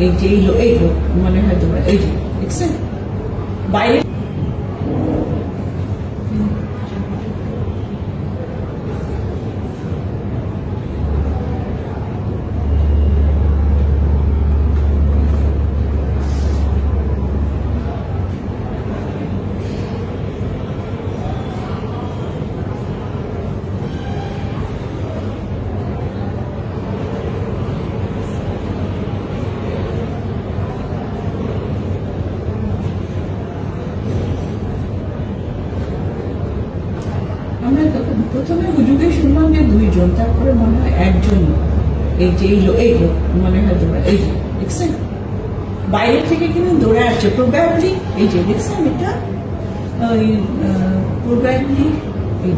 এই যে এই লোক মনে হয় তোমরা এই যে দেখছেন? বাইরে আমরা প্রথমে হুজুকে শুনলাম যে দুইজন, তারপরে মনে হয় একজন, এই যে এই এই মনে হয় তোমরা, এই দেখছেন? বাইরে থেকে কিন্তু দৌড়ে আসছে। প্রোবাবলি এই যে, দেখছেন এটা? ওই প্রোবাবলি এই